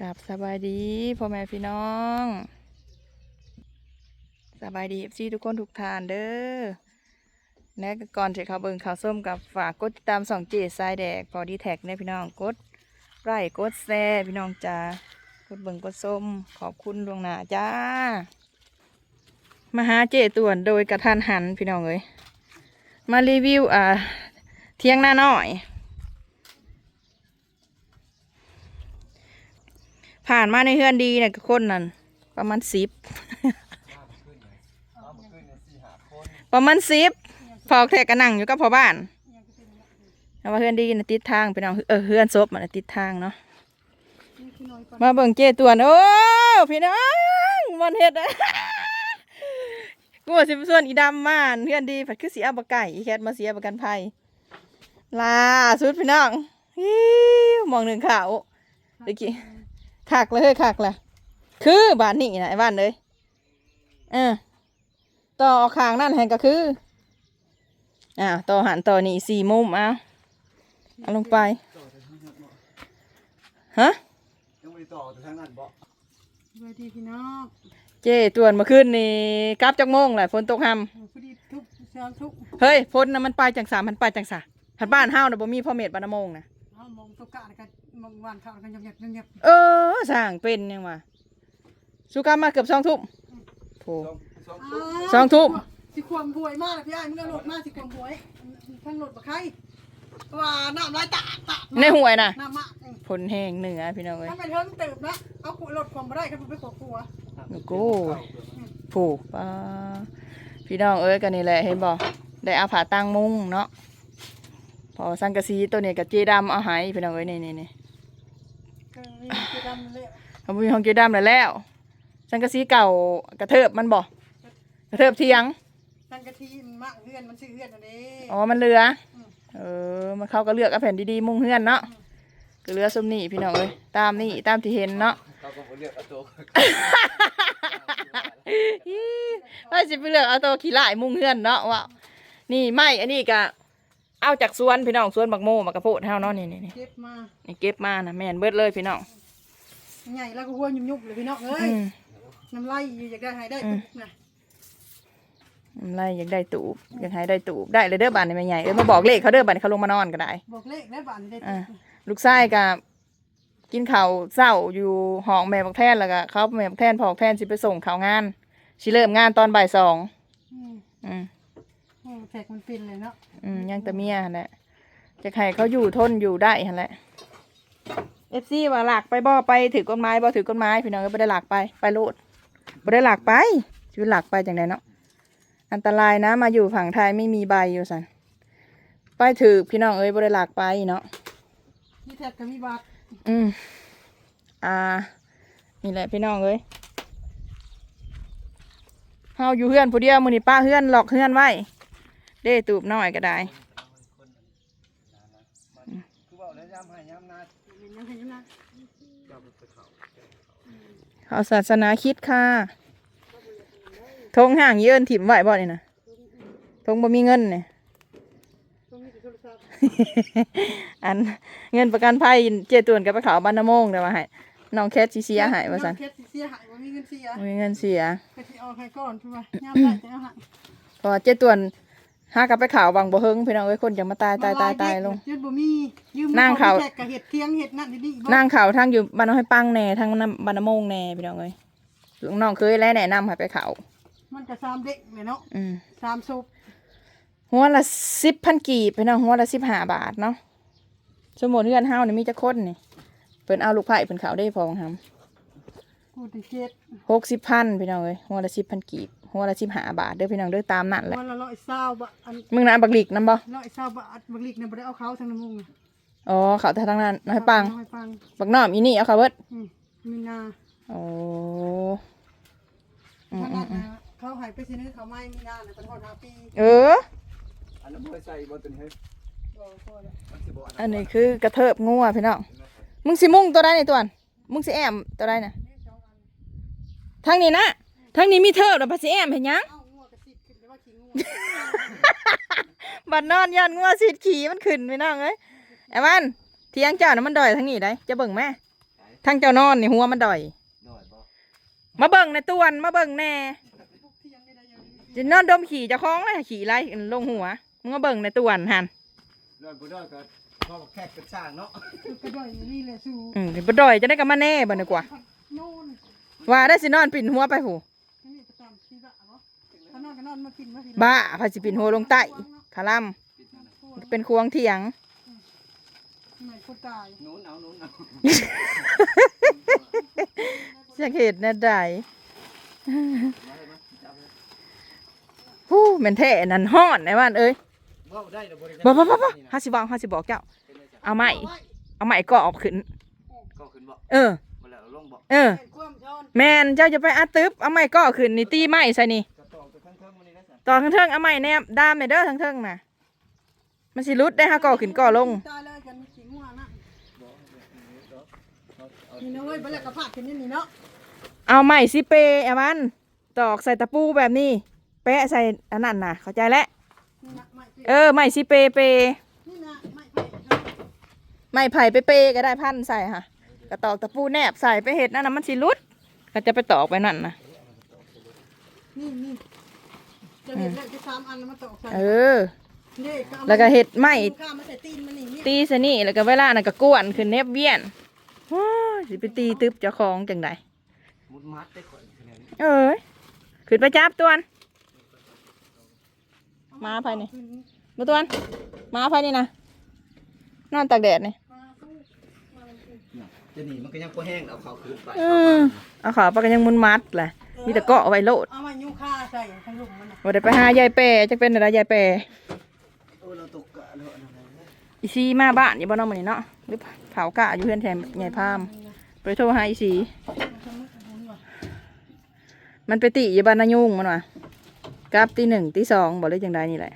กับสบายดีพ่อแม่พี่น้อง สบายดีซีทุกคนทุกทานเด้อและก่อนจะเข้าเบิ่งข่าวส้มกับฝากกดติดตามสองเจสายแดกพอดีแท็กเนี่ยพี่น้องกดไลค์กดแชร์พี่น้องจ้ากดเบิ่งกดส้มขอบคุณดวงหน้าจ้า มาหาเจต่วนโดยกระทันหันพี่น้องเอ้ยมารีวิวอ่าเที่ยงหน้าหน้อย ผ่านมาในเฮือนดีเนี่ยคนนั่นประมาณสิบประมาณสิบพอแทกกระนั่งอยู่กับพ่อบ้านแต่ว่าเฮือนดีนะติดทางไปน้องเออเฮือนซบมันติดทางเนาะมาเบิ่งเจตวนโอ้พี่น้องมันเฮ็ดอะกูว่าสิไปส่วนอีดำมานเฮือนดีผัดคือสีเอาบไก่อีแคทมาเสียประกันภัยลาสุดพี่น้องฮิวมองหนึ่งข่าวเมื่อกี้ คักเลยเฮ้ยคักเลยคือบ้านนี่นะไอ้บ้านเลยเออต่อออกข้างนั่นแห่งก็คืออ่าต่อหันต่อนี่สี่มุมเอาเอาลงไปฮะยังไม่ได้ต่อแต่ทางนั้นบ่สวัสดีพี่น้องเจ้ตวนมาขึ้นนี่กลับจากโมงแหละฝนตกหเออพอดีทุกเช้าทุกำเฮ้ยฝนนะมันไปจังสามมันไปจังสาพันบ้านเฮานะบ่มีพ่อเม็ดบานนะโมงนะเอามองตกกะกัน มองวานข้าวกันยำยำยำยำเออสร้างเป็นยังวะสุกรรมมาเกือบสองทุ่มโถสองสองสองทุ่มสิความหวยมากเลยพี่ไอ้มึงเอาหลดมากสิความหวยท่านหลดบักไข่ว่าน้ำลายตาตาในห่วยนะน้ำมากผลแห้งเหนือพี่น้องเอ้ยถ้าเป็นเทิงเติบนะเอาขวดหลดความมาได้ครับผมไปขอครัวโอ้โหผูกปลาพี่น้องเอ้ยกันนี่แหละเห็นบ่ได้เอาผ้าตั้งมุ้งเนาะพอสังกะสีตัวนี้กับเจดำเอาใหายพี่น้องเอ้ยนี่นี่ เลยเขามีของเจดำแล้วแล้วสังกะสีเก่ากระเทิบมันบ่กระเทิบเทียงตั้งกะทิมากเพื่อนมันชื่อเพื่อนอันนี้อ๋อมันเหลืออเออมันเขาก็เลือกเอาแผ่นดีๆมุ้งเฮือนเนาะก็เหลือสมนี่พี่น้องเอ้ยตามนี่ตามที่เห็นเนาะเขาก็บ่เรียกเอาตัวไปสิไปเลือกเอาตัวขี้ลายมุ้งเฮือนเนาะว่านี่ไม่อันนี้ก็ เอาจากสวนพี่น้องสวนบักโมบักกระโพดเฮาเนาะนี่นี่นี่เก็บมานี่เก็บมานะแม่นเบิดเลยพี่น้องใหญ่แล้วก็หัวยุ่มๆเลยพี่น้องเอ้ยอืมน้ำลายอยู่อยากได้ให้ได้ตุ๊กนะอะไรอยากได้ตูบอยากให้ได้ตูบได้เลยเด้อบ้านนี่แม่ใหญ่เอ้ยมาบอกเลขเขาเด้อบ้านนี้เขาลงมานอนก็ได้ บอกเลขได้บ้านได้อ่า ตุ๊กลูกชายกับกินข้าวเศร้าอยู่ห้องแม่บักแทนแล้วก็เขาแม่บักแทนพอบักแทนสิไปส่งข่าวงานสิเริ่มงานตอนบ่ายสองอืมอืม โอ้แท็กมันเป็นเลยเนาะอืมยังแต่เมียหั่นแหละจะให้เขาอยู่ทนอยู่ได้หั่นแหละเอฟซีว่าหลักไปบ่ไปถือกฎหมายบ่ถือกฎหมายพี่น้องก็ไม่ได้หลักไปไปโลดไม่ได้หลักไปชีวิตหลักไปจังไดเนาะอันตรายนะ มาอยู่ฝั่งไทยไม่มีใบอยู่สันไปถือพี่น้องเอ้ยบ่ได้หลักไปเนาะนี่แท็กก็มีบาทอืมอ่านี่แหละพี่น้องเอ้ยเฮาอยู่เฮือนผู้เดียวมื้อนี้ป้าเฮือนหลอกเฮือนไว้ เด้ตูบน้อยก็ได้คือว่าแล้วย้ำให้ย้ำนาเป็นยังไงยังนะจับไปเขาเขาศาสนาคริดค่ะทงห่างเยินถิ่มไหวบ่นี่นะทงบ่มีเงินเนี่ยต้องมีแต่โทรศัพท์อันเงินประกันภัยเจตวนกับไปเขาบ้านนาโมงแต่ว่าให้น้องแคทสิเสียหายว่าซั่นเคสเสียหายว่ามีเงินเสียบ่มีเงินเสียก็สิเอาให้ก่อนคือว่าย่ำได้จะเอาให้เพอเจตวน หากลับไปข่าวบางบ่เฮิงพี่น้องเอ้ยคนจะมาตายตายตายตายลง ยืนบ่มียืมนั่งเขาแท็กกับเห็ดเทียงเห็ดนั่นนี่บ่นั่งข่าวทางอยู่บ้านน้องให้ปังแหน่ทางน้ำบ้านนาโมงแหน่พี่น้องเอ้ยน้องเคยแล้วแนะนำให้ไปข่าวมันก็สามเด็กเลยเนาะอืมสามศพหัวละสิบพันกีบพี่น้องหัวละสิบห้าบาทเนาะสมมุติเฮือนเฮานี่มีจักคนนี่เพิ่นเอาลูกไผ่เพิ่นเขาได้พองทำกูติเจ็ดหกสิบพันพี่น้องเอ้ยหัวละสิบพันกีบ หัวละสิบห้าบาทเด้อพี่น้องเด้อตามนั่นแหละวันละร้อยเศร้าบาทอันมึงนะบักหลีกนํบ่ร้อยเศร้าบาทบักลิกเนี่ยบ่ได้เอาเขาทางน้ำมุงอ๋อเขาแต่ทางนั้นน้อยปังน้อยปังบักน้อมอีนี่เอาเขาเบิดอืมมีนาโอ้อืมทางอืนั้มนอืมนะเขาใหายไปซื้อเขาไม่มีนาเนี่ยเป็นคนหาปีเออ อันนั้นบ่ได้ใส่บ่ตัวนี้เฮ้ยบ่พอแล้วมันสิบ่อันอันนี้คือกระเทิบงัวพี่น้อง มึงสิมุ่งตัวใดนี่ตัวนั้นมึงสิแอมตัวใดน่ะทางนี้นะ ทางนี้มีเทิบแล้วพะสิแอมเห็นยังเอ้างัวกระสิบขึ้นไปว่าขี้งัวบัดนอนยันงัวสีดขี่มันขึ้นไปน้องเอ้ยไอ้มันเที่ยงเจ้าน่ะมันดอยทางนี้ได้จะเบิ่งแม่ทั้งเจ้านอนนี่หัวมันดอยหน่อยบ่มาเบิ่งในตวนมาเบิ่งแน่พวกเที่ยงได้ได้ยังจะนอนดมขี่เจะคล้าของเลยขี่ไล่ลงหัวมึงมาเบิ่งในตวนหันหน่อยบ่ได้ก็พ่อแขกกระช่างเนาะกระดอยนี่แหละสู้อืมบ่ดอยจะได้กับมาแน่บ่ดีกว่าโน่นว่าได้สินอนปิ่นหัวไปหู นี่ประจำที่บ้าเนาะถ้านอนก็นอนมากินมากินบ้าพาสิปิ่นหัวลงใต้คาลัมเป็นควงเถียงไหนคนตายหนูเอาหนูเอาจะเห็ดแน่ได้ฮู้แม่นแท้นั่นฮ้อนไอ้บ้านเอ้ยบ่ได้เดี๋ยวบ่ได้บ่บ่บ่บ่ห้าสิบอกห้าสิบอกเจ้า เอาไม้เอาไม้ก็ออกขึ้นก็ขึ้นบ่เออบ่แล้วลงบ่เออความช้อนแมนเจ้าจะไปอัดตึ๊บเอาไม้ก็ขึ้นนี่ตีไม้ใส่นี่ ต่อทั้งเทิงเอาไม้แนบด้ามแม่เด้อทั้งเทิงน่ะ มันสิรุดได้ฮะก่อขึ้นก่อลงตายเลยกันขิงหัวนะนี่นะเว้ยไปแล้วก็พาดขึ้นนี่นี่เนาะเอาไม้สิเปเอามันตอกใส่ตะปูแบบนี้ แปะใส่อันนั้นน่ะ เข้าใจแล้วนี่นะไม่เออไม้สิเปเป นี่นะไม่ไปไม้ไผ่เปเปก็ได้พันใส่ค่ะกระตอกตะปูแนบใส่ไปเห็ดนั่นน่ะมันสิรุดก็จะไปตอกไปนั่นน่ะนี่นี่ จะเห็นเลยที่สามอันแล้วมาตอกใส่เออ นี่แล้วก็เห็ดไม้ข้ามาใส่ตีนมันนี่เนี่ยตีซะนี่แล้วก็เวลาน่ะก็กวนขึ้นเนบเวียนว้ายสิไปตีตึบเจ้าของจังไดมุดมัดได้ข่อยคะแนนเอ้ยขึ้นไปจับตวนมาภายในมาตวนมาภายนี่นะนอนตากแดดนี่จะหนีมันก็ยังบ่แห้งเอาเขาคืนไปอืมเอาขาปากกันยังมุนมัดแหละ มีแต่เกาะเอาไว้โลดเอามายุ่งค่าใส่ทั้งลุมมันน่ะว่าได้ไปหายายแปรจะเป็นอะไรยายแปรโอ้เราตกกะแล้วอันนั้นนะอีซีมาบ้านอยู่บ้านน้องมันนี่เนาะหรือเผากะอยู่เพื่อนแทนยายพามไปโทรหาอีซีมันจะมึกบุญว่ะมันไปติอยู่บ้านนายุ่งมันว่ะกลับตีหนึ่งตีสองบอกเลยจังใดนี่แหละ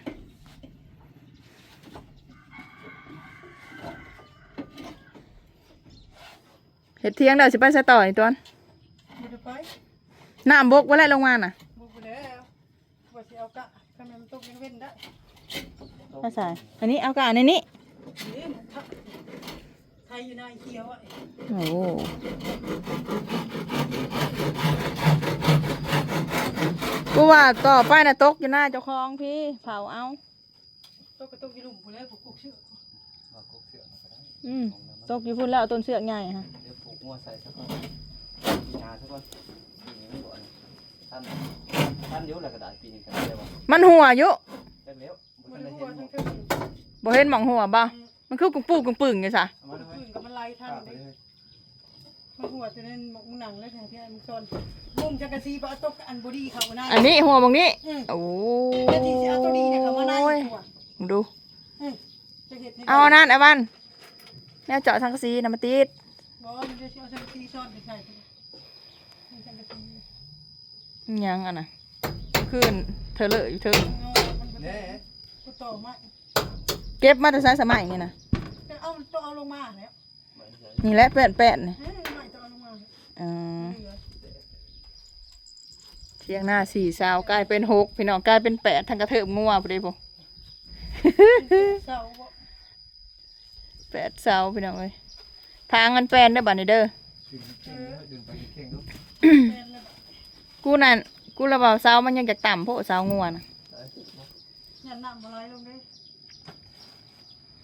เห็ดเที่ยงเดี๋ยวสิไปใส่ต่อนี่ตวนบ่ได้ไป น้ำบกไว้แล้วลงมาน่ะบ่ไปแล้วว่าสิเอากะทำไมมันตกยังเว้นได้ไม่ใส่อันนี้เอากะในนี้นี่มันทับไทยอยู่ในเขียวอะโอ้โหกูว่าต่อไปน่ะตกอยู่หน้าเจ้าของพี่เผาเอาตกก็ตกอยู่หลุมพุ่นแล้วผูกกุกเชือกเอากกเสือมาก็ได้อืมตกอยู่พุ่นแล้วเอาต้นเสือกใหญ่ฮะเดี๋ยวผูกงัวใส่ซะก่อนปีหน้าซะก่อน ปีนี้ก่อนท่านท่านเดี๋ยวแล้วก็ได้ปีนี้ก็ได้ว่ามันหัวอยู่จักแล้วบ่มัทันนได้หัเห็วนทั้งบ่เทิงบ่เห็นหมองหัวบ่มันคือกุ้งปูกุ้งปึ่งไงซะเอามาเลยปืนกับมันไล่ทันข้าไปเลยเลยมันหัวจะนั่นหมกหนังแล้วแทงที่มันซนมุมจักรซีบ่เอาตกอันบอดี้เขาหน้าอันนี้หัวบางนี้อืมโอ้แล้วที่สิเอาตัวนี้เนี่ยเขามาไล่ยตัวมึงดู อืมจะเห็นให้เอาอันนั่นไอ้วันแนวเจาะทางกระซีนะมาติดบ่มันจะเอาจักรซีซ่อนไปใส่มันจักรซีอิห ยังอะนะขึ้นเธอเลอะอยู่เธอมันก็แน่กูต่อมาเก็บมาแต่ใช้สมัยนี่นะจะเอาต้องเอาลงมาแล้วเหมือนกันนี่แหละแป้นแป้นนี่เฮ้ยไม่ต้องเอาลงมาอืมเหลือเที่ยงหน้าสี่สาวกลายเป็นหกพี่น้องกลายเป็นแปดทางกระเทิบงัวพอดีผมเศร้าบ่แปดสาวพี่น้องเอ้ยทางกันแปนได้อบัดนี้เด้อ กูนั่นกูระเบาสาวมันยังจากต่ำเพราะสาวงัวนะได้บ่ยันน้ำบ่ไหลลงเด้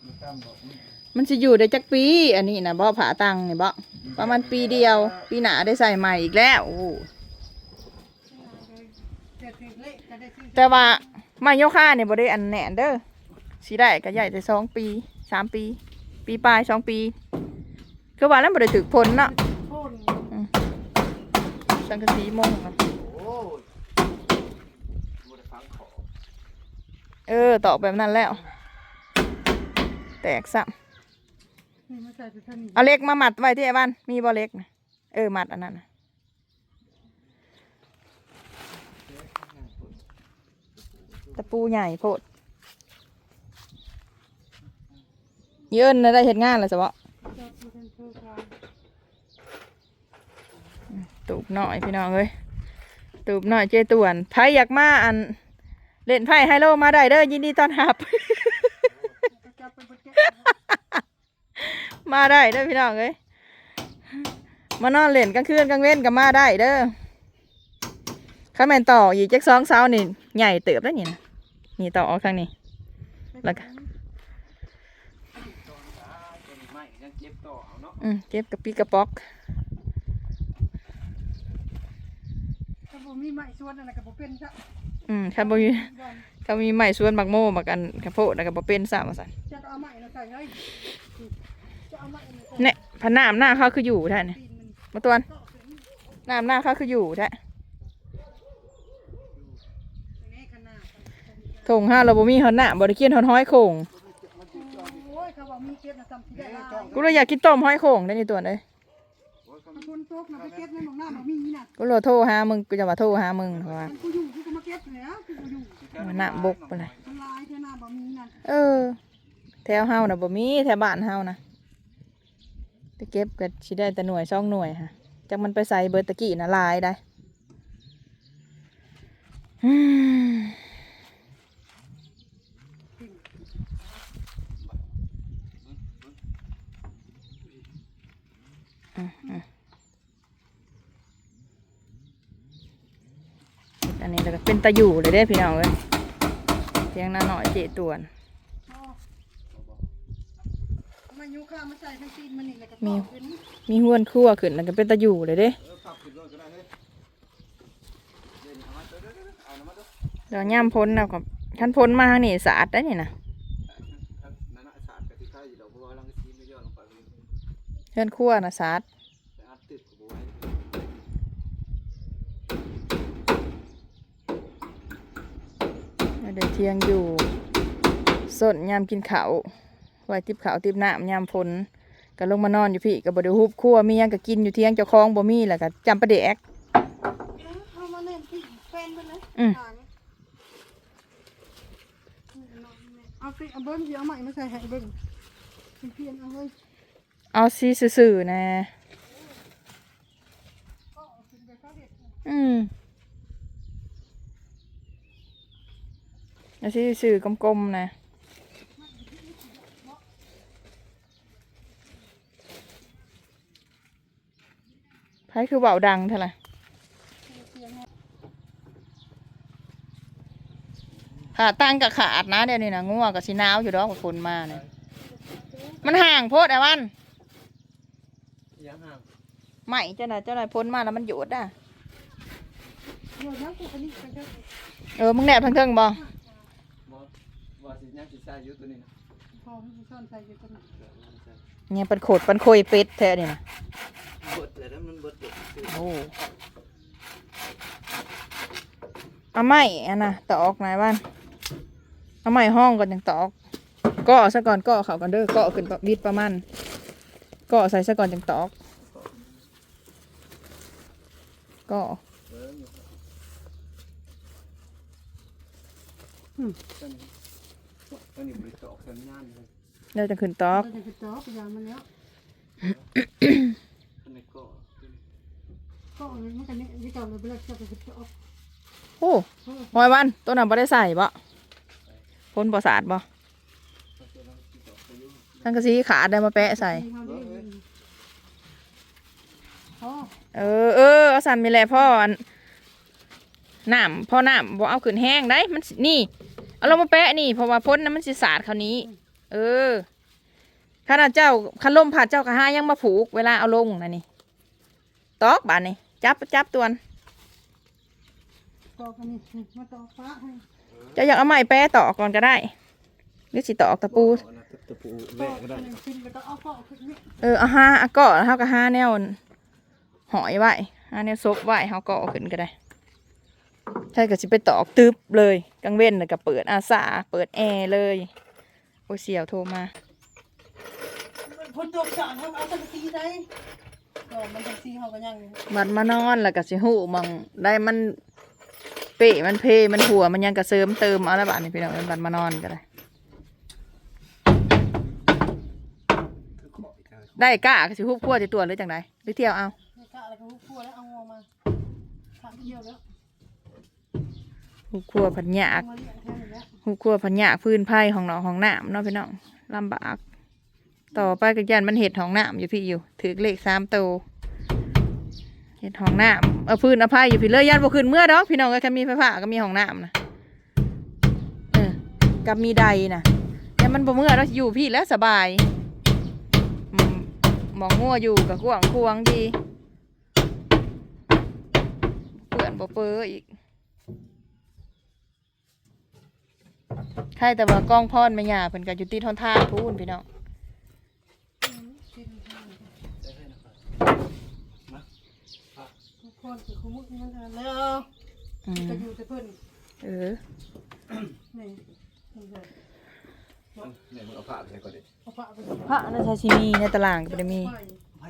มีตามบอกมีมันจะอยู่ได้จักปี อันนี้นะบ่ผาตังนี่บ่ประมาณปีเดียว ปีหน้าได้ใส่ใหม่อีกแล้วโอ้โหจะถึงเลขจะได้ซื้อแต่ว่าไม้โยคะเนี่ยบ่ได้อันแน่นเด้อสิได้ก็ใหญ่แต่สองปีสามปี ปีปลายสองปีคือว่าแล้วบ่ได้ถึกผลเนาะโคนสังกะสีมงอะ โอ้ยบ่ได้ฟังขอ เออตอกแบบนั้นแล้ว แตกซ้ำเอาเล็กมาหมัดไว้ที่ไอ้บ้านมีบ่เล็กนะเออหมัดอันนั้นนะตะปูใหญ่โพดเยินนะได้เห็นงานแล้วสะจะเป็นเพื่อความตูบหน่อยพี่น้องเอ้ยตูบหน่อยเจตวนไพอยากมาอัน เล่นไพ่ไฮโลมาได้เด้อยินดีต้อนรับ มาได้เด้อพี่น้องเอ้ยมานอนเล่นกลางคืนกลางเว้นก็มาได้เด้อข้าแม่นต่ออีกจักสองเสานี่ใหญ่เติบแล้วนี่นะนี่ต่อออกทางนี้แล้วก็ต้นไม้ยังเก็บต่อเอาเนาะอืมเก็บกระปีกระป๊อกถ้าบ่มีไม้ส่วนอะไรก็บ่เป็นจ้ะ อืมถ้าบ่มีบ่อนถ้ามีไม้สวนบักโม่บักอันกระโพดแล้วก็บ่เป็นซ้ำว่าซั่นจะเอาไม้มาใส่เฮ้ยจะเอาไม้มาใส่เนี่ยพะน้ำหน้าเขาคืออยู่แท้เนี่ยตีนมันมาตวนก็ขึ้นน้ำหน้าเขาคืออยู่แท้แน่ขนาดถงห้าเราบ่มีเฮาหน้าบ่ได้กินฮอนห้อยโข่งโอ้ยเขาบอกมีเก็บนะจำที่ได้ลายกูเลยอยากกินต้มห้อยโข่งได้นี่ตัวเอ้ยมันคนโต๊ะนะไปเก็บในหมองหน้าบ่มีน่ะกูเลยโทรหามึงกูจะว่าโทรหามึงเพราะว่า มันกูอยู่กูก็มาเก็บแล้วกูก็อยู่มันน้ำบกไปเลยมันลายเท่าหน้าบ่มีน่ะเออ แถวเฮาน่ะบ่มีแถวบ้านเฮานะไปเก็บก็สิได้แต่หน่วยสองหน่วยค่ะจักมันไปใส่เบิดตะกี้น่ะหลายได้ อืมอืมอืม อันนี้แล้วก็เป็นตะอยู่เลยเด้พี่น้องเอ้ยเพียงหน้าหน่อยเจตวนอ๋อเอามายุค่ามาใส่ทั้งตีนมันนี่แล้วก็มีต่อขึ้นมีห้วนครั่วขึ้นแล้วก็เป็นตะอยู่เลยเด้เออขับขึ้นรถก็ได้เฮ้ยเดี๋ยวนี้เอามาเด้อเด้อเด้อเอาน้ำมาเด้อเดี๋ยวย่ำพ้นนะกับขั้นพ้นมาทางนี่สะอาดได้นี่นะนั่นน่ะสาดกะทิไข่อยู่ดอกบัวลังซีไม่ย้อนลงไปเลยเพื่อนครั่วนะสะอาดแต่อัดตึกกับบัวไว้ เดี๋ยวเที่ยงอยู่สดยามกินข้าวไว้ติบข้าวติบน้ำยามพ้นก็ลงมานอนอยู่พี่ก็บ่ได้ฮุบครั่วมีหยังก็กินอยู่เที่ยงเจ้าของบ่มีแล้วก็จำประเดกเอามาเล่นที่แฟนไปเลยอืมหางเอาสิเอาเบิ้งสิเอาใหม่มาใส่ให้เบิ้งเพียนเอาเฮ้ยเอาซีซื่อๆนะอืม อาซีซื่อๆกลมๆนะไผคือเบาดังเท่าไหร่ขาตั้งกับขาดนะเดี๋ยวนี้นะงัวกับสีนาวอยู่ดอกกับฝนมาเนี่ยมันห่างโพดไอ้วันยังห่างไหมเจ้าหน่ะเจ้าหน่ะพ้นมาแล้วมันหยุดอะเดี๋ยวยังกูอันนี้ไปเถอะเออมึงแนบทั้งเทิงบ่ บ่บ่สิยังสิใส่อยู่ตัวนี้นะพอพี่ซ่อนใส่อยู่ตรงนี้เดี๋ยวมันใส่เนี่ยเป็นโขดเป็นโคยเป็ดแท้นี่นะเบิดเลยแล้วมันเบิดเด็กคือโอ้เอาไหมอันน่ะตอกนายบ้านเอาไหมห้องก่อนยังตอกก็เอาซะก่อนก็เอาเขากันเด้อก็เอาขึ้นวิดประมาณก็เอาใส่ซะก่อนจังตอกก็เบิ่งอยู่ตัวนี้ ตัวนี้บริจาคสัญญาณเลยเดี๋ยวจะขึ้นตอกเราจะไปจ่อไปยางมันแล้วข้างในก็ตัวนี้ก็เอาเลยมันกันนี่ที่เก่าเลยไปเลิกจะไปจ่อโอ้หอยวันตัวนั้นบ่ได้ใส่บ่พ้นบ่สะอาดบ่ตัวนั้นที่ต่อไปอยู่ทั้งกระสีขาดได้มาแปะใส่อ๋อเออเออเอาสันมีแหละพ่ออันน้ำพ่อน้ำบ่เอาขึ้นแห้งได้มันสินี่ เอาลงมาแปะนี่เพราะว่าพ้นนั้นมันสิสาดคราวนี้ เออข้าเจ้าคันลมผ่าเจ้ากระหายังมาผูกเวลาเอาลงนะนี่ตอกบานนี่จับจับตัวนตอกนี่มาต่อฟ้าให้จะอยากเอาไม้แปะต่อก่อนก็ได้หรือสิต่อกตะปูเอานะตะปูแม่อก็ได้นขึ้นไปต่อเอาข้อขึ้นนี่เออเอาห้าเอาเกาะเท่ากับห้าแนวหอยไว้ห้าแนวซบไว้เขาเกาะขึ้นก็ได้ใช่ก็สิไปตอกตึบเลย กลางเว้นเลยก็เปิดอาสาเปิดแอร์เลย โอ้ยเสียวโทรมาคนตกสารทำเอาสังสีได้ก็มันสังสีเขาก็ยังมันมานอนแล้วก็สิหูมองได้มันเปะมันเพมันหัวมันยังกระเสริมเติมเอาละบาดนี่พี่น้องมันมานอนก็ได้คือขออีกแล้วได้กล้าก็สิฮุบขั้วจะตัวหรือจังไดหรือเที่ยวเอาไม่กล้าแล้วก็หุบพัวแล้วเอางอมาขาดเดียวแล้ว ฮุบขั้วพันยาเอากมาเลี้ยงแทนแล้วฮุบขั้วพันยากพื้นไผ่ของน้องของน้ำเนาะพี่น้องลำบาก ต่อไปก็ยันมันเห็ดของน้ำอยู่พี่อยู่ ถือเลขสามโตวเฮ็ดห้องน้ำเอาพื้นเอาผ้าอยู่พี่เลยย่านบ่ขึ้นเมื่อดอกพี่น้องก็แค่มีไฟฟ้าก็มีห้องน้ำนะเออกับมีใดนะแต่มันบ่เมื่อเราอยู่พี่แล้วสบายมองงัวอยู่กับกวงควงดีเปื่อนบ่เปื้ออีก ใครแต่ว่ากล้องพรไม่หยาเพิ่นก็อยู่ติดทนทางพูนพี่น้องทุกคนคือคุ้มกันแล้วอืมจะอยู่จะเพิ่นเออนี่นี่เลยเนี่ยมึงเอาผ้าไปใส่ก่อนดิเอาผ้าไปพระน่าจะชิมีในตารางก็บ่ได้มี ไป